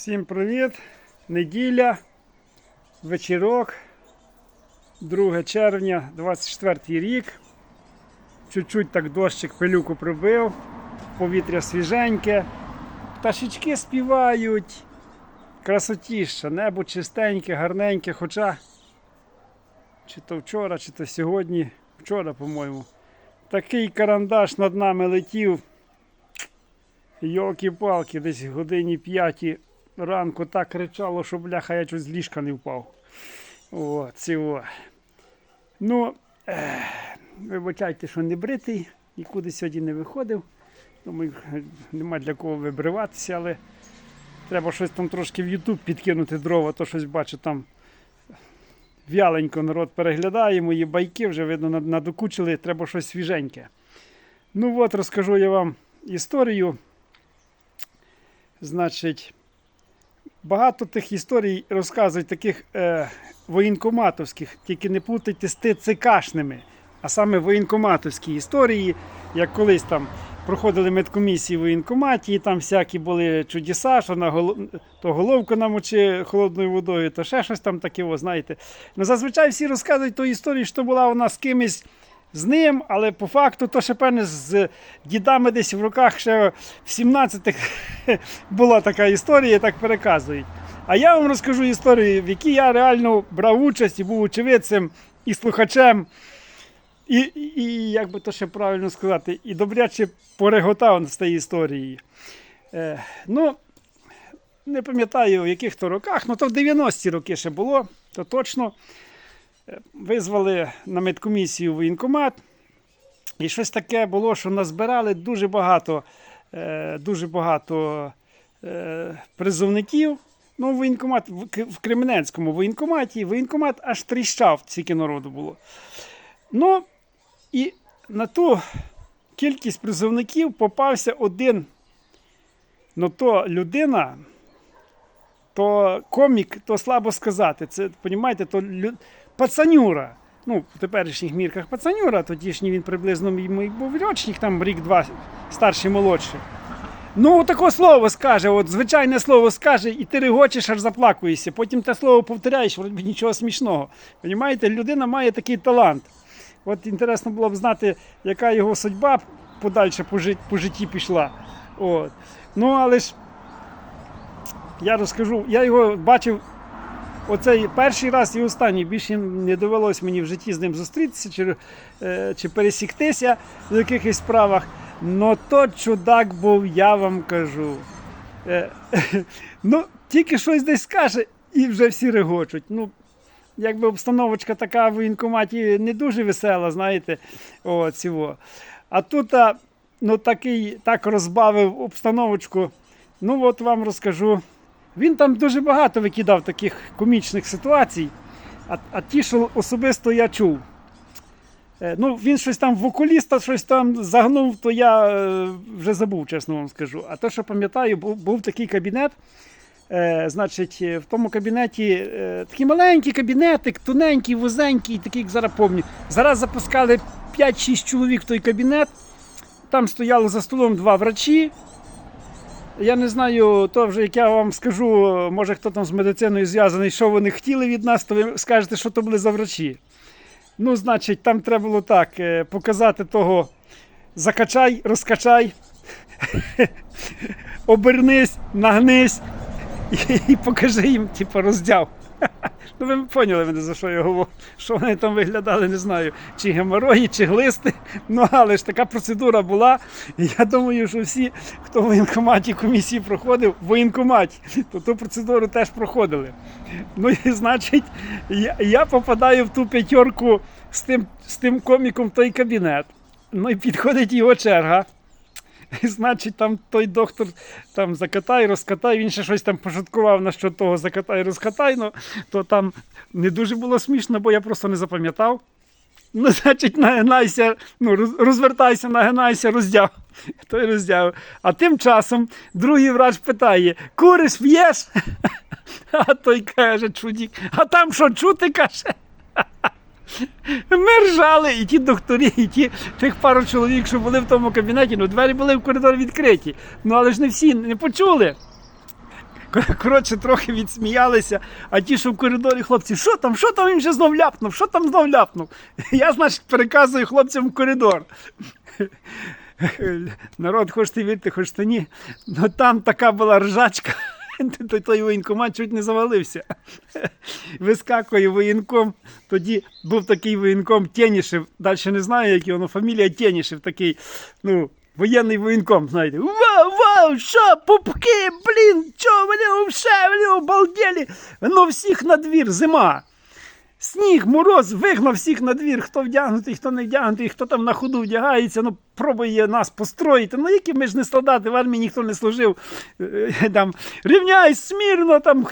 Всім привіт! Неділя, вечірок, 2 червня, 24 рік. Чуть-чуть так дощик пилюку прибив, повітря свіженьке, пташечки співають. Красотіша, небо чистеньке, гарненьке, хоча чи то вчора, чи то сьогодні, вчора, по-моєму, такий карандаш над нами летів. Йолки-палки, десь годині п'ятій ранку так кричало, що бляха я чуть з ліжка не впав. О, цього. Ну, е, вибачайте, що не бритий, нікуди сьогодні не виходив. Думаю, нема для кого вибриватися, але треба щось там трошки в YouTube підкинути дрова, то щось бачу там. Вяленько народ переглядає, мої байки вже видно надокучили, треба щось свіженьке. Ну от, розкажу я вам історію. Значить, багато тих історій розказують таких е, воєнкоматовських, тільки не плутайте з ТЦКшними, а саме воєнкоматовські історії, як колись там проходили медкомісії в воєнкоматі, і там всякі були чудеса, що на гол... то головку намочи холодною водою, то ще щось там таке, знаєте. Ну, зазвичай всі розказують ту історію, що була вона з кимось з ним, але по факту то ще певне з дідами десь в руках ще в 17-х була така історія, так переказують. А я вам розкажу історію, в якій я реально брав участь і був очевидцем і слухачем. І, і, як би то ще правильно сказати, і добряче пореготав з тієї історії. Е, ну, не пам'ятаю в яких то роках, ну то в 90-ті роки ще було, то точно. Визвали на медкомісію воєнкомат. І щось таке було, що назбирали дуже багато, е, дуже багато е, призовників. Ну, воєнкомат в Кременецькому воєнкоматі, воєнкомат аж тріщав, стільки народу було. Ну, і на ту кількість призовників попався один. Ну, то людина, то комік, то слабо сказати. Це, понімаєте, то лю... пацанюра. Ну, в теперішніх мірках пацанюра, тодішній він приблизно мій, був рочник, там рік-два старший молодший. Ну, таке слово скаже, от звичайне слово скаже, і ти регочеш, аж заплакуєшся. Потім те слово повторяєш, вроді нічого смішного. Понімаєте, людина має такий талант. От інтересно було б знати, яка його судьба подальше по, по житті пішла. От. Ну, але ж я розкажу, я його бачив оцей перший раз і останній. Більше не довелось мені в житті з ним зустрітися чи, е, чи пересіктися в якихось справах. Но то чудак був, я вам кажу. Е, ну, тільки щось десь скаже, і вже всі регочуть. Ну, якби обстановочка така в воєнкоматі не дуже весела, знаєте. О. А тут ну, такий, так розбавив обстановочку. Ну, от вам розкажу. Він там дуже багато викидав таких комічних ситуацій, а, а ті, що особисто я чув. Е, Ну, він щось там в окуліста щось там загнув, то я е, вже забув, чесно вам скажу. А те, що пам'ятаю, був, був такий кабінет. Е, значить, е, в тому кабінеті е, такий маленький кабінетик, тоненький, вузенький, такий, як зараз пам'ятаю. Зараз запускали 5-6 чоловік в той кабінет. Там стояли за столом два врачі. Я не знаю, то вже як я вам скажу, може хто там з медициною зв'язаний, що вони хотіли від нас, то ви скажете, що то були за врачі. Ну, значить, там треба було так е, показати того закачай, розкачай, обернись, нагнись і, покажи їм, типу, роздяв. Ну, ви поняли мене, за що я говорю. Що вони там виглядали, не знаю, чи геморої, чи глисти. Ну, але ж така процедура була. Я думаю, що всі, хто в воєнкоматі комісії проходив, в воєнкоматі, то ту процедуру теж проходили. Ну і значить, я, я попадаю в ту п'ятерку з тим, з тим коміком в той кабінет. Ну і підходить його черга. Значить, там той доктор там закатай, розкатай, він ще щось там пошуткував на що того закатай, розкатай, ну, то там не дуже було смішно, бо я просто не запам'ятав. Ну, значить, нагинайся, ну, розвертайся, нагинайся, роздяв. Той роздяв. А тим часом другий врач питає: куриш, п'єш? А той каже, чудік, а там що чути каже? Ми ржали, і ті докторі, і ті тих пару чоловік, що були в тому кабінеті, ну двері були в коридор відкриті. Ну але ж не всі не почули. Коротше, трохи відсміялися, а ті, що в коридорі хлопці, що там, що там він вже знов ляпнув, що там знов ляпнув? Я, значить, переказую хлопцям в коридор. Народ, хочете вірте, хочете ні. Ну там така була ржачка. Той, воєнкомат чуть не завалився. Вискакує воєнком. Тоді був такий воєнком Тєнішев. Далі не знаю, як його, фамілія Тєнішев, такий, ну, воєнний воєнком, знаєте. Вау, вау, що, пупки, блін, що, вони все, вони обалдели. Ну, всіх на двір, зима. Сніг, мороз, вигнав всіх на двір, хто вдягнутий, хто не вдягнутий, хто там на ходу вдягається, ну пробує нас построїти. Ну які ми ж не солдати, в армії ніхто не служив. Е, Там рівняй смірно, там,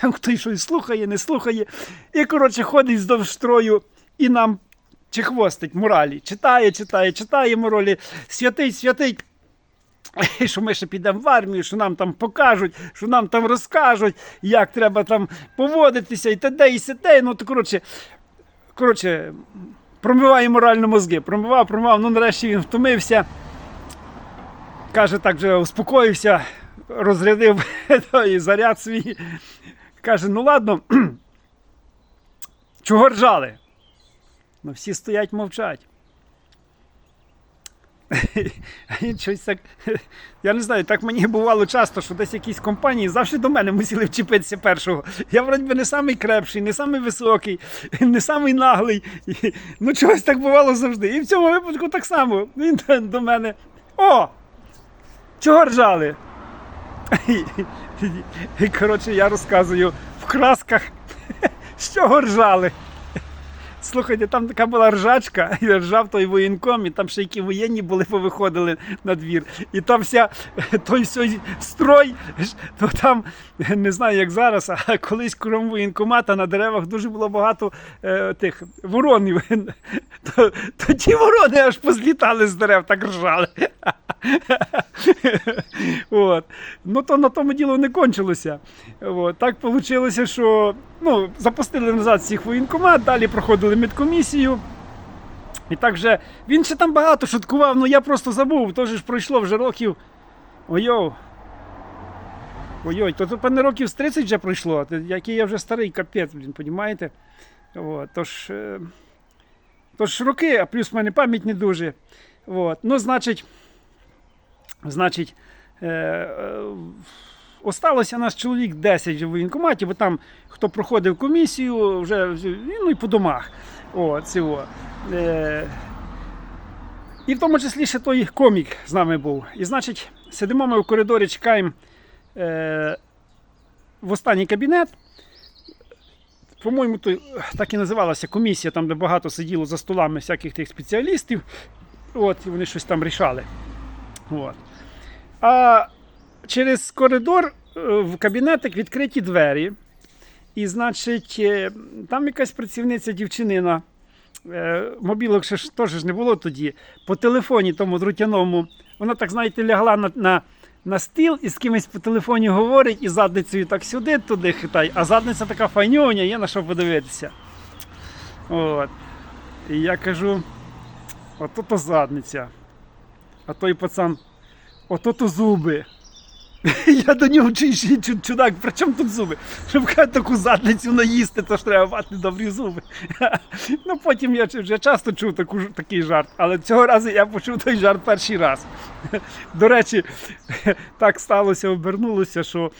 там хтось щось слухає, не слухає. І коротше ходить здовж строю і нам чехвостить моралі. Читає, читає, читає моралі. Святий, святий. Що ми ще підемо в армію, що нам там покажуть, що нам там розкажуть, як треба там поводитися і т.д. і сяде. Ну, то коротше, коротше, промиває морально мозги. Промивав, промивав, ну нарешті він втомився. Каже, так вже успокоївся, розрядив той заряд свій. Каже, ну ладно, чого ржали? Ну всі стоять мовчать. А він щось так. Я не знаю, так мені бувало часто, що десь якісь компанії завжди до мене мусили вчепитися першого. Я вроді би не самий крепший, не самий високий, не самий наглий. Ну, чогось так бувало завжди. І в цьому випадку так само. Він до- мене. О! Чого ржали? І, коротше, я розказую в красках, чого ржали. Слухайте, там така була ржачка, і ржав той воєнком, і там ще які воєнні були, повиходили на двір. І там вся той сьо- строй, то там не знаю, як зараз, а колись крім воєнкомата на деревах дуже було багато е, тих воронів. То, то ті ворони аж позлітали з дерев, так ржали. От. Ну то на тому діло не кончилося. От. Так вийшло, що ну, запустили назад всіх воєнкомат, далі проходили медкомісію. І так вже він ще там багато шуткував, ну я просто забув, то ж пройшло вже років. Ой-ой, то, то певне років з 30 вже пройшло, який я вже старий капець, блін, понімаєте? От, тож, е, тож роки, а плюс в мене пам'ять не дуже. От. Ну, значить, значить, е, е, осталося нас чоловік 10 вже в воєнкоматі, бо там хто проходив комісію, вже ну і по домах. О, цього. Е, і в тому числі ще той комік з нами був. І значить, сидимо ми в коридорі, чекаємо е, в останній кабінет. По-моєму, так і називалася комісія, там, де багато сиділо за столами всяких тих спеціалістів. От, і вони щось там рішали. От. А через коридор е, в кабінетик відкриті двері. І, значить, е, там якась працівниця дівчинина. е, Мобілок ще ж теж не було тоді. По телефоні тому друтяному. Вона так, знаєте, лягла на, на, на стіл і з кимось по телефоні говорить, і задницею так сюди, туди хитай, а задниця така файнюня, є на що подивитися. От. І я кажу: ото то задниця. А той пацан, ото то зуби. Я до нього чий чудак, при чому тут зуби? Щоб таку задницю наїсти, то ж треба мати добрі зуби. Ну потім я вже часто чув таку, такий жарт, але цього разу я почув той жарт перший раз. До речі, так сталося, обернулося, що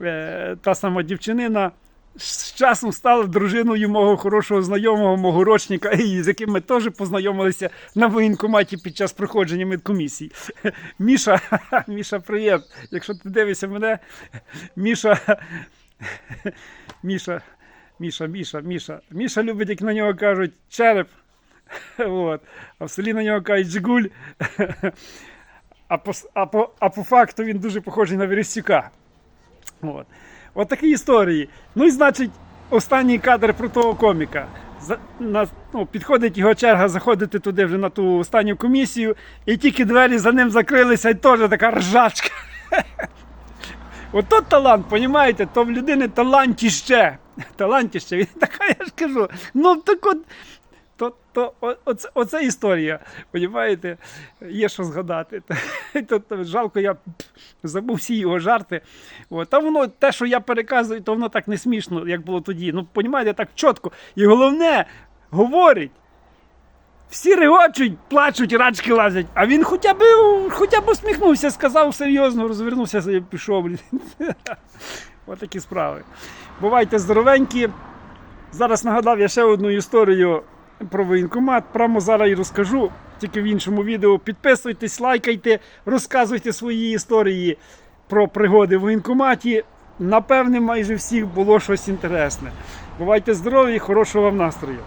е, та сама дівчинина з часом стала дружиною мого хорошого знайомого, мого рочника, з яким ми теж познайомилися на воєнкоматі під час проходження медкомісії. Міша, Міша, привіт. Якщо ти дивишся мене, Міша, Міша, Міша, Міша, Міша. Міша любить, як на нього кажуть, череп. От. А в селі на нього кажуть Жигуль. А по, а, по, а по факту він дуже похожий на Верестюка. От. От такі історії. Ну і значить, останній кадр про того коміка. За, на, ну, підходить його черга заходити туди вже на ту останню комісію, і тільки двері за ним закрилися, і теж така ржачка. Ото талант, понімаєте? То в людини талантіще. Талантіще. Він така, я ж кажу. Ну так от. То, то оце, оце історія. Понімаєте? Є що згадати. То, то, жалко, я забув всі його жарти. От. Та воно, те, що я переказую, то воно так не смішно, як було тоді. Ну, понімаєте, так чітко. І головне, говорить. Всі регочуть, плачуть, рачки лазять, а він хоча б, хоча б усміхнувся, сказав серйозно, розвернувся і пішов. блін. Отакі справи. Бувайте здоровенькі. Зараз нагадав я ще одну історію про воєнкомат. Прямо зараз і розкажу, тільки в іншому відео. Підписуйтесь, лайкайте, розказуйте свої історії про пригоди в воєнкоматі. Напевне, майже всіх було щось інтересне. Бувайте здорові, хорошого вам настрою!